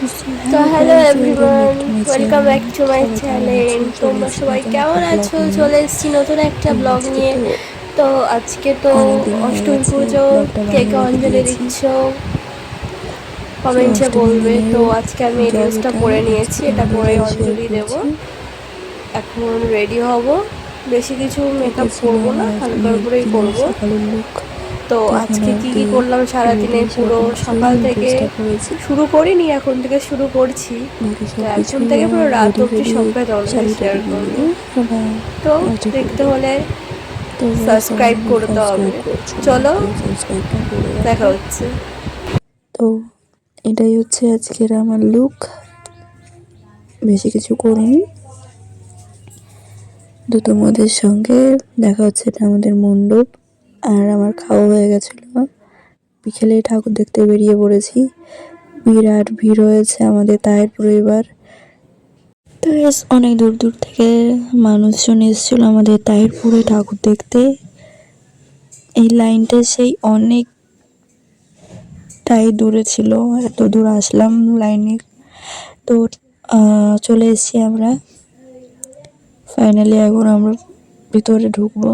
তো hello everyone welcome back to my channel তোমরা সবাই কেমন আছো? চলে এসেছি নতুন একটা ব্লগ নিয়ে। তো আজকে তো অষ্টমী পুজো কে কে অঞ্জলি দিচ্ছ? কমেন্টে বলবে। তো আজকে আমি এই ড্রেসটা পরে নিয়েছি, এটা পরে অঞ্জলি দেব। এখন রেডি হব। বেশি কিছু মেকআপ করব না হালকার উপরেই করব। তো আজকে কি কি করলাম? সারাদিনে পুরো সকাল থেকে শুরু করিনি এখন থেকে শুরু করছি। এখন থেকে পুরো রাত অবধি সবটা তোমাদের শেয়ার করব। তো দেখতে হলে সাবস্ক্রাইব করতে হবে চলো দেখা হচ্ছে। তো এটাই হচ্ছে আজকের আমার লুক বেশি কিছু করিনি। দুটো মদের সঙ্গে দেখা হচ্ছে এটা আমাদের মণ্ডপ। আর আমার খাওয়া হয়ে গেছিল। বিকেলে ঠাকুর দেখতে বেরিয়ে পড়েছি। বিরাট ভিড় হয়েছে আমাদের তাহেরপুরে এবার। তো অনেক দূর দূর থেকে মানুষজন এসেছিল আমাদের তাহিরপুরে ঠাকুর দেখতে। এই লাইনটা সেই অনেকটাই দূরে ছিল, এত দূর আসলাম লাইনে। তো চলে এসেছি আমরা। ফাইনালি এখন আমরা ভিতরে ঢুকবো।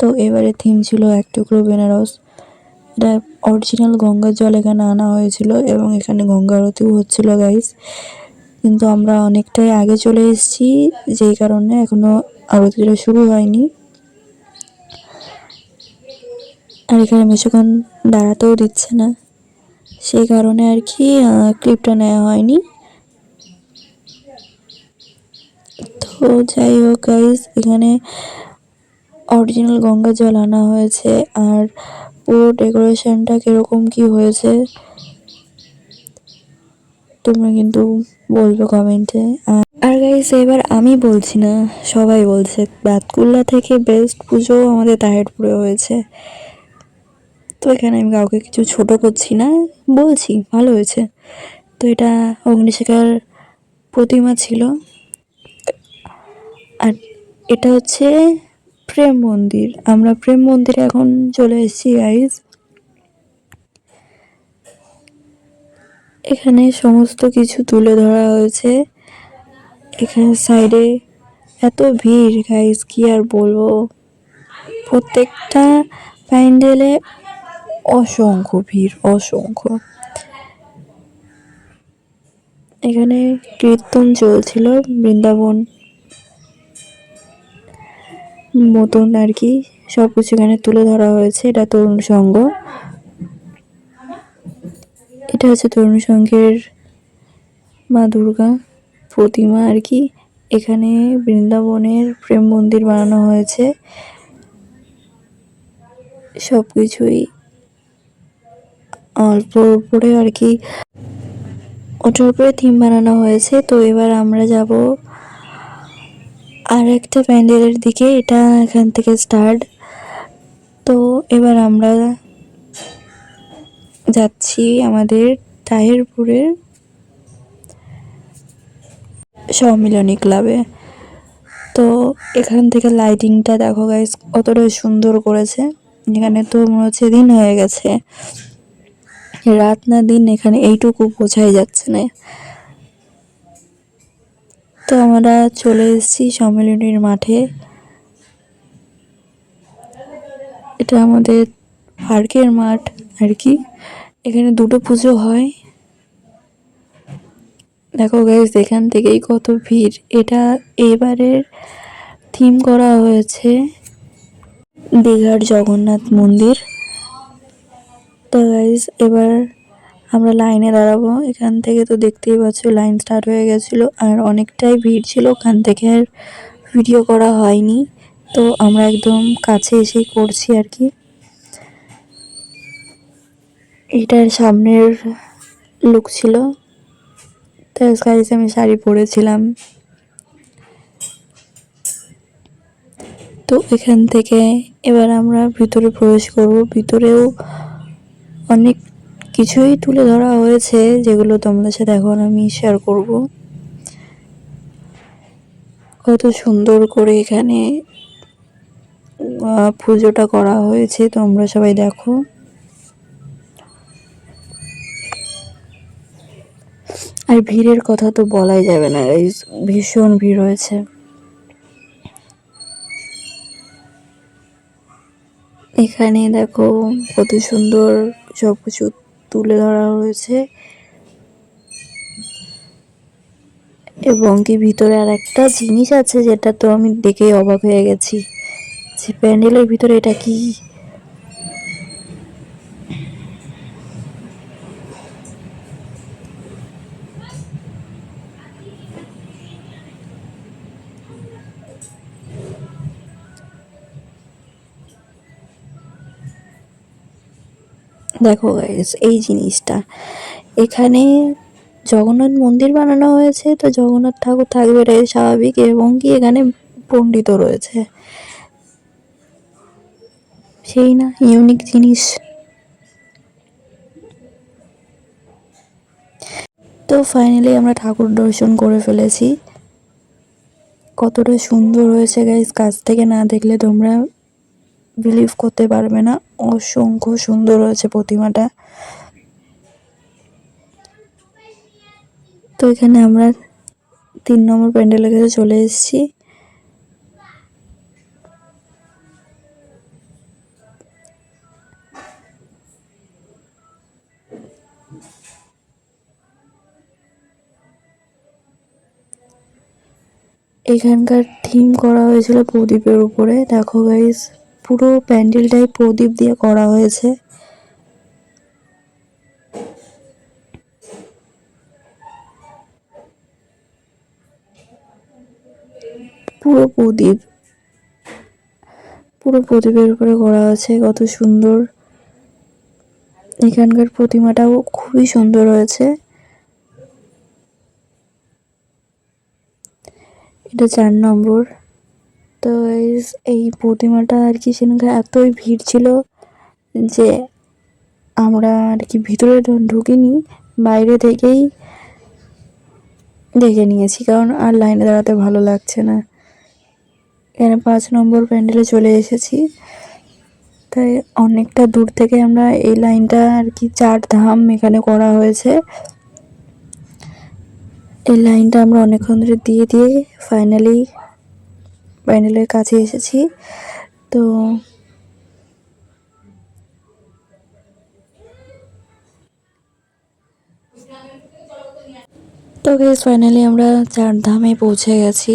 তো এবারে থিম ছিল এক টুকরো বেনারস। এটা অরিজিনাল গঙ্গার জল এখানে আনা হয়েছিল এবং এখানে গঙ্গা আরতিও হচ্ছিল গাইস কিন্তু আমরা অনেকটাই আগে চলে এসেছি, যেই কারণে এখনও আরতিটা শুরু হয়নি। আর এখানে বেশিক্ষণ দাঁড়াতেও দিচ্ছে না। সেই কারণে আর কি ক্লিপটা নেওয়া হয়নি। তো যাই হোক গাইস এখানে অরিজিনাল গঙ্গা জল আনা হয়েছে, আর পুরো ডেকোরেশনটা কীরকম কি হয়েছে, তোমরা কিন্তু বলবে কমেন্টে আর গাইস এবার আমি বলছি না, সবাই বলছে, বাতকুল্লা থেকে বেস্ট পুজো আমাদের তাহেরপুরে হয়েছে। তো এখানে আমি কাউকে কিছু ছোট করছি না, বলছি, ভালো হয়েছে। তো এটা অগ্নিশেখার প্রতিমা ছিল। আর এটা হচ্ছে প্রেম মন্দির। আমরা প্রেম মন্দিরে এখন চলে এসেছি গাইজ এখানে সমস্ত কিছু তুলে ধরা হয়েছে। এখানে সাইডে এত ভিড় গাইজ কি আর বলব? প্রত্যেকটা প্যান্ডেলে অসংখ্য ভিড়, অসংখ্য। এখানে কীর্তন চলছিল বৃন্দাবন মতন আর কি সব কিছু এখানে তুলে ধরা হয়েছে। এটা তরুণ সংঘ। এটা হচ্ছে তরুণ সংঘের মা দুর্গা প্রতিমা আর কি। এখানে বৃন্দাবনের প্রেম মন্দির বানানো হয়েছে। সব কিছুই অল্প উপরে আর কি। ওটার উপরে থিম বানানো হয়েছে। তো এবার আমরা যাব আর একটা প্যান্ডেলের দিকে, এটা এখান থেকে স্টার্ট তো এবার আমরা যাচ্ছি আমাদের তাহেরপুরের সম্মিলনী ক্লাবে তো এখান থেকে লাইটিংটা দেখো গাইস কতটা সুন্দর করেছে। এখানে তো মনে হচ্ছে দিন হয়ে গেছে। রাত না দিন এখানে এইটুকু বোঝাই যাচ্ছে না। তো আমরা চলে এসেছি সম্মেলনীর মাঠে। এটা আমাদের পার্কের মাঠ আর কি। এখানে দুটো পুজো হয়। দেখো গাইজ এখান থেকেই কত ভিড়। এটা এবারের থিম করা হয়েছে দীঘার জগন্নাথ মন্দির। তো গাইজ এবার আমরা লাইনে দাঁড়াবো। এখান থেকে তো দেখতেই পাচ্ছ, লাইন স্টার্ট হয়ে গেছিল। আর অনেকটাই ভিড় ছিল, ওখান থেকে আর ভিডিও করা হয়নি। তো আমরা একদম কাছে এসেই করছি আর কি। এটার সামনের লুক ছিল। তো গাইজ আমি শাড়ি পরেছিলাম। তো এখান থেকে এবার আমরা ভিতরে প্রবেশ করব। ভিতরেও অনেক কিছুই তুলে ধরা হয়েছে, যেগুলো তোমাদের সাথে এখন আমি শেয়ার করব। কত সুন্দর করে এখানে পুজোটা করা হয়েছে, তোমরা সবাই দেখো। আর ভিড়ের কথা তো বলাই যাবে না, এই ভীষণ ভিড় হয়েছে। এখানে দেখো কত সুন্দর সবকিছু তুলে ধরা হয়েছে। এবং কি ভিতরে আর একটা জিনিস আছে, যেটা তো আমি দেখেই অবাক হয়ে গেছি। যে প্যান্ডেলের ভিতরে এটা কি? দেখো গাইস এই জিনিসটা। এখানে জগন্নাথ মন্দির বানানো হয়েছে, তো জগন্নাথ ঠাকুর থাকবে এটাই স্বাভাবিক এবং কি এখানে পণ্ডিত রয়েছে। সেই না ইউনিক জিনিস। তো ফাইনালি আমরা ঠাকুর দর্শন করে ফেলেছি। কতটা সুন্দর হয়েছে গাইস কাছ থেকে না দেখলে তোমরা বিলিভ করতে পারবে না। অসংখ্য সুন্দর হয়েছে প্রতিমাটা। তো এখানে আমরা তিন নম্বর প্যান্ডেলের কাছে চলে এসেছি। এখানকার থিম করা হয়েছিল প্রদীপের উপরে। দেখো গাইস পুরো প্যান্ডেলটাই প্রদীপ দিয়ে করা হয়েছে। পুরো প্রদীপ। পুরো প্রদীপের উপরে করা আছে কত সুন্দর। এখানকার প্রতিমাটাও খুবই সুন্দর হয়েছে। এটা চার নম্বর। তো এই প্রতিমাটা আর কি সেখানে এতই ভিড় ছিল যে আমরা আর কি ভিতরে ঢুকিনি, বাইরে থেকেই দেখে নিয়েছি, কারণ আর লাইনে দাঁড়াতে ভালো লাগছে না। এখানে পাঁচ নম্বর প্যান্ডেলে চলে এসেছি। তাই অনেকটা দূর থেকে আমরা এই লাইনটা আর কি চার ধাম এখানে করা হয়েছে। এই লাইনটা আমরা অনেকক্ষণ ধরে দিয়ে দিয়ে ফাইনালি প্যান্ডেলের কাছে এসেছি। তো তো গেস ফাইনালি আমরা চার ধামে পৌঁছে গেছি।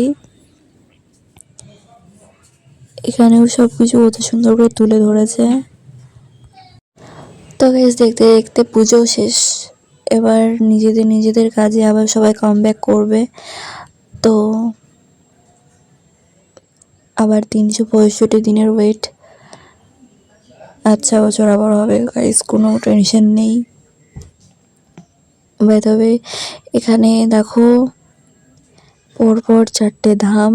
এখানেও সব কিছু কত সুন্দর করে তুলে ধরেছে। তো গেস দেখতে দেখতে পুজো শেষ। এবার নিজেদের নিজেদের কাজে আবার সবাই কাম করবে। তো আবার তিনশো পঁয়ষট্টি দিনের ওয়েট আচ্ছা বছর আবার হবে। গাইস কোনো টেনশন নেই। তবে এখানে দেখো, পরপর চারটে ধাম।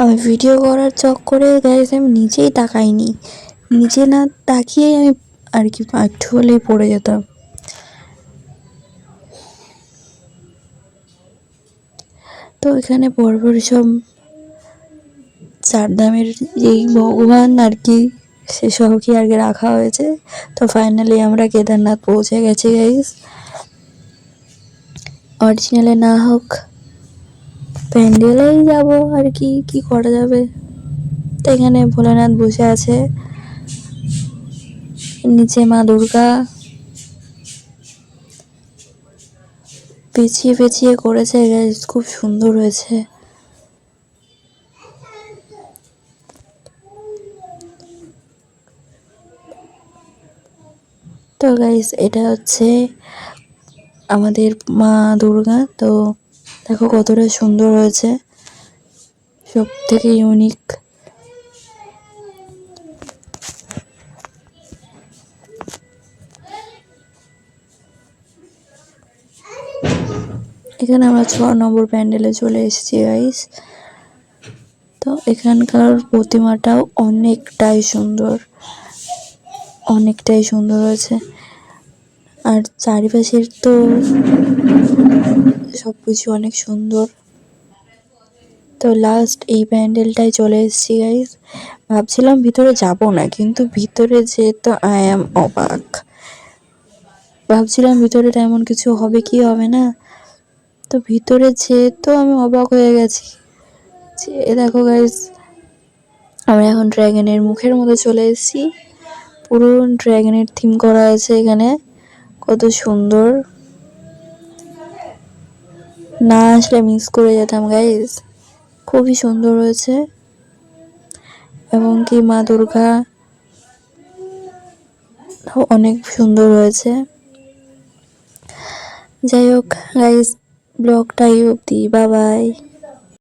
আমি ভিডিও করার চক্করে গাইস আমি নিজেই তাকাইনি। নিজে না তাকিয়েই আমি আর কি হলেই পড়ে যেতাম। তো এখানে পরপর সব চার ধামের যেই ভগবান আর কি সেসবকে আর কি রাখা হয়েছে। তো ফাইনালি আমরা কেদারনাথ পৌঁছে গেছি গাইস অরিজিনালে না হোক, প্যান্ডেলেই যাব আর কি কি করা যাবে? তো এখানে ভোলানাথ বসে আছে। নিচে মা দুর্গা। পেঁচিয়ে পেঁচিয়ে করেছে খুব সুন্দর হয়েছে। তো গাইস এটা হচ্ছে আমাদের মা দুর্গা। তো দেখো কতটা সুন্দর হয়েছে। সব থেকে ইউনিক এখানে আমরা ছ নম্বর প্যান্ডেলে চলে এসেছি গাইস তো এখানকার প্রতিমাটাও অনেকটাই সুন্দর। অনেকটাই সুন্দর হয়েছে। আর চারিপাশের তো সব কিছু অনেক সুন্দর। তো লাস্ট এই প্যান্ডেলটাই চলে এসেছি গাইস ভাবছিলাম ভিতরে যাব না, কিন্তু ভিতরে যে তো আই অ্যাম অবাক। ভাবছিলাম ভিতরে এমন কিছু হবে কি হবে না। তো ভিতরে যেয়ে তো আমি অবাক হয়ে গেছি, যে দেখো গাইস আমরা এখন ড্র্যাগনের মুখের মধ্যে চলে এসেছি। পুরো ড্র্যাগনের থিম করা আছে এখানে। কত সুন্দর। না আসলে মিস করে যেতাম গাইস খুবই সুন্দর হয়েছে। এবং কি মা দুর্গা অনেক সুন্দর হয়েছে। যাই হোক গাইস ব্লগটাই অব্দি বাবাই